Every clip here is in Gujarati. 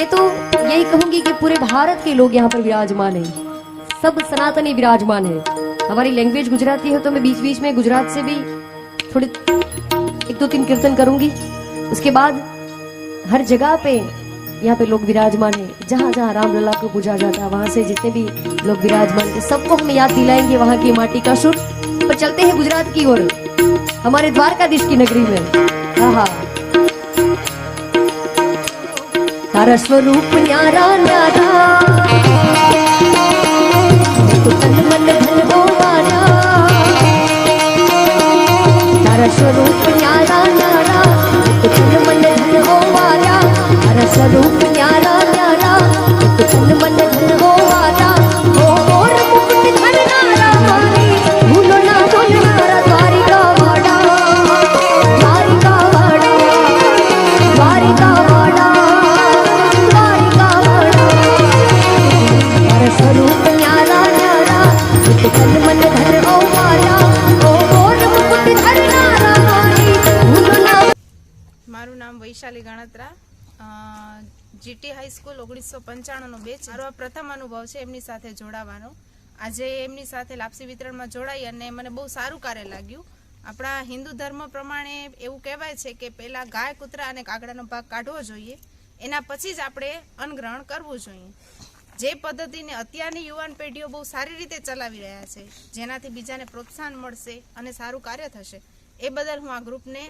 मैं तो यही कहूँगी कि पूरे भारत के लोग यहाँ पर विराजमान हैं। सब सनातनी विराजमान है। हमारी लैंग्वेज गुजराती है तो मैं बीच बीच में गुजरात से भी थोड़े, एक दो तीन कीर्तन करूँगी। उसके बाद हर जगह पे यहाँ पे लोग विराजमान है। जहाँ जहाँ रामलला को पूजा जाता है, वहाँ से जितने भी लोग विराजमान थे सबको हम याद दिलाएँगे वहाँ की माटी का सुर। पर चलते हैं गुजरात की ओर। हमारे द्वारकाधीश की नगरी में। हाँ हाँ। हर स्वरूप न्यारा न्यारा વૈશાલી ગણત્રા જીટી હાઈસ્કૂલ ઓગણીસો પંચાણુંનો બેચ મારો આ પ્રથમ અનુભવ છે એમની સાથે જોડાવાનો. આજે એમની સાથે લાપસી વિતરણમાં જોડાઈ અને મને બહુ સારું કાર્ય લાગ્યું. આપણા હિન્દુ ધર્મ પ્રમાણે એવું કહેવાય છે કે પહેલાં ગાય, કૂતરા અને કાગડાનો ભાગ કાઢવો જોઈએ. એના પછી જ આપણે અન્નગ્રહણ કરવું જોઈએ. જે પદ્ધતિને અત્યારની યુવાન પેઢીઓ બહુ સારી રીતે ચલાવી રહ્યા છે, જેનાથી બીજાને પ્રોત્સાહન મળશે અને સારું કાર્ય થશે. એ બદલ હું આ ગ્રુપને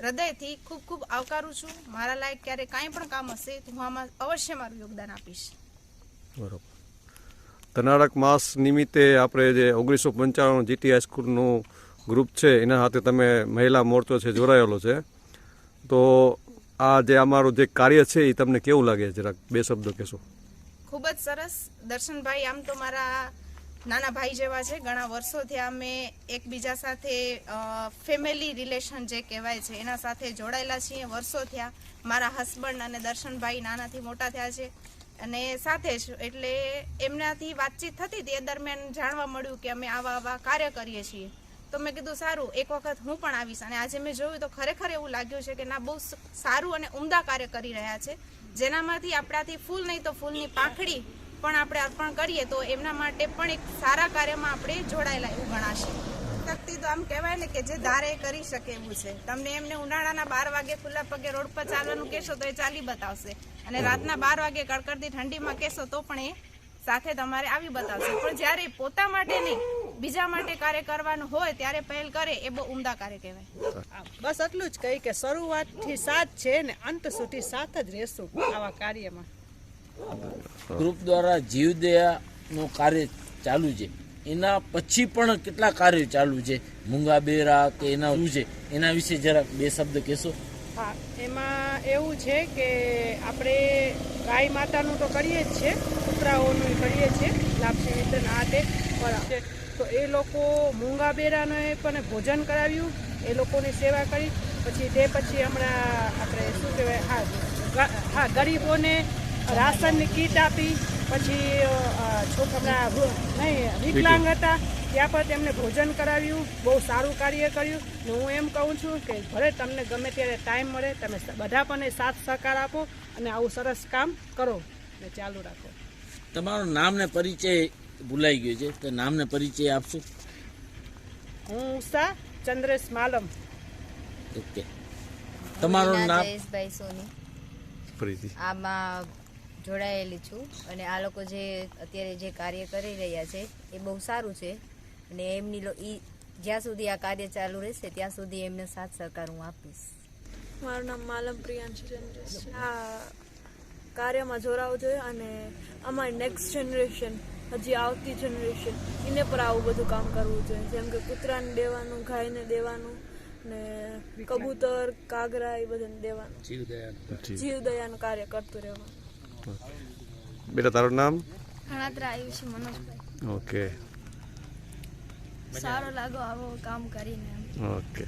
હૃદયથી ખૂબ ખૂબ આવકારું છું. મારા લાયક ક્યારે કાંઈ પણ કામ હશે તો હું આમાં અવશ્ય મારું યોગદાન આપીશ. બરોબર. તનારક માસ નિમિત્તે આપણે જે ઓગણીસો પંચાણું જીટી હાઈસ્કૂલનું ગ્રુપ છે એના સાથે તમે મહિલા મોરચો છે જોડાયેલો છે. તો આ જે અમારું જે કાર્ય છે એ તમને કેવું લાગે? જરાક બે શબ્દો કહેશો. ખૂબ જ સરસ. દર્શનભાઈ આમ તો મારા નાના ભાઈ જેવા છે. ઘણા વર્ષોથી અમે એકબીજા સાથે ફેમિલી રિલેશન જે કહેવાય છે, એના સાથે જોડાયેલા છીએ. વર્ષો થયા મારા હસબન્ડ અને દર્શનભાઈ નાનાથી મોટા થયા છે. અને સાથે જ એટલે એમનાથી વાતચીત થતી હતી. એ દરમિયાન જાણવા મળ્યું કે અમે આવા આવા કાર્ય કરીએ છીએ. તો મેં કીધું, સારું, એક વખત હું પણ આવીશ. અને આજે મેં જોયું તો ખરેખર એવું લાગ્યું છે કે ના, બહુ સારું અને ઉમદા કાર્ય કરી રહ્યા છે. જેનામાંથી આપણાથી ફૂલ નહીં તો ફૂલની પાંખડી પણ આપણે અર્પણ કરીએ તો એમના માટે પણ એક સારા કાર્યમાં આપણે જોડાયેલા એવું ગણાશે. શક્તિ તો આમ કહેવાય ને કે જે ધારે કરી શકે એવું છે. તમને એમને ઉનાળાના બાર વાગે ખુલ્લા પગે રોડ પર ચાલવાનું કહેશો તો એ ચાલી બતાવશે. અને રાતના બાર વાગે કડકડતી ઠંડીમાં કહેશો તો પણ એ સાથે તમારે આવી બતાવશે. પણ જ્યારે પોતા માટે નહીં બીજા માટે કાર્ય કરવાનું હોય ત્યારે પહેલ કરે એ બહુ ઉમદા કાર્ય કહેવાય. બસ એટલું જ કહી કે શરૂઆતથી સાથ છે ને અંત સુધી સાથ જ રહેશું આવા કાર્યમાં. ગ્રુપ દ્વારા જીવદયાનું કાર્ય ચાલુ છે. એના પછી પણ કેટલા કાર્યો ચાલુ છે? મૂંગા બેરા કે એના શું છે? એના વિશે જરાક બે શબ્દ કહેશો? હા, એમાં એવું છે કે આપણે ગાય માતાનું તો કરીએ જ છે, કૂતરાઓનું કરીએ છીએ લાપસી વિતરણ આ તે પણ તો એ લોકો મૂંગા બેરાને પણ ભોજન કરાવ્યું, એ લોકોની સેવા કરી, પછી તે પછી હમણાં આપણે શું કહેવાય, હા હા, ગરીબોને રાશનની કીટ આપી પછી અ, છોક હમણાં વૃ- નહીં વિકલાંગ હતા ત્યાં પર તેમને ભોજન કરાવ્યું બહુ સારું કાર્ય કર્યું. ને હું એમ કહું છું કે ભલે તમને ગમે ત્યારે ટાઈમ મળે તમે બધા પણ સાથ સહકાર આપો અને આવું સરસ કામ કરો ને ચાલુ રાખો. તમારું નામ ને પરિચય ભૂલાઈ ગયો છે તો નામ ને પરિચય આપશો? હું ઉષા ચંદ્રેશ માલમ. ઓકે. તમારું નામ? જયેશભાઈ સોની. આમાં જોડાયેલી છું. અને આ લોકો જે અત્યારે જે કાર્ય કરી રહ્યા છે એ બહુ સારું છે. અને એમની એ જ્યાં સુધી આ કાર્ય ચાલુ રહેશે ત્યાં સુધી એમને સાથ સહકાર હું આપીશ. મારું નામ માલમ પ્રિયાંશુ ચંદ્રેશ આ કાર્યમાં જોડાવું જોઈએ અને અમારી નેક્સ્ટ જનરેશન હજી આવતી જનરેશન એને પણ આવું બધું કામ કરવું જોઈએ. જેમ કે કૂતરાને દેવાનું ગાયને દેવાનું ને કબૂતર કાગરા એ બધાને દેવાનું. જીવદયાનું કાર્ય કરતું રહેવાનું. બેટા તારું નામ? ગણાત્રા આયુષ મનોજભાઈ. ઓકે. સારો લાગો આવો કામ કરીને. ઓકે.